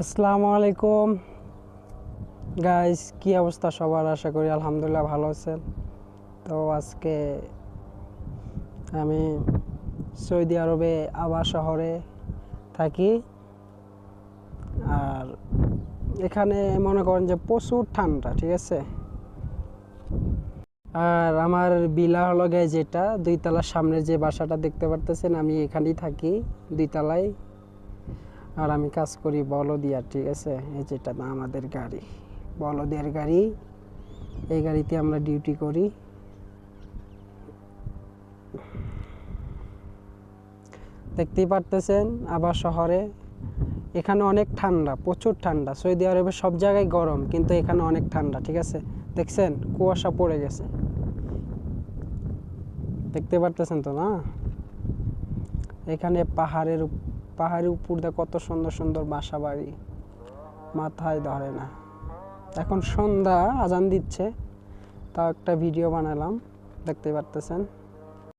আসসালামু আলাইকুম। গাইস কি অবস্থা সবার? আশা করি আলহামদুলিল্লাহ ভালো আছেন। তো আজকে আমি সৌদি আরবে আবা শহরে থাকি। আর এখানে মনে করেন যে প্রচুর ঠান্ডা, ঠিক আছে? আর আমার বিলা হলো গে যেটা দুই তলার সামনের যে বাসাটা দেখতে পারতেছেন, আমি এখানেই থাকি দুই তলায় আর আমি কাজ করি বলদিয়ার ঠিক আছে? এই যেটা আমাদের গাড়ি। বলদিয়ার গাড়ি, এই গাড়িতে আমরা ডিউটি করি। দেখতেই পারতেছেন, আবার শহরে। এখানে অনেক ঠান্ডা, প্রচুর ঠান্ডা। সৌদি আরবে সব জায়গায় গরম, কিন্তু এখানে অনেক ঠান্ডা, ঠিক আছে? দেখছেন? কুয়াশা পড়ে গেছে। দেখতে পারতেছেন তো না? এখানে পাহাড়ের পাহাড়ের উপর দিয়ে কত সুন্দর সুন্দর বাসা বাড়ি মাথায় ধরে না। এখন সন্ধ্যা আজান দিচ্ছে, তাও একটা ভিডিও বানালাম, দেখতে পারতেছেন?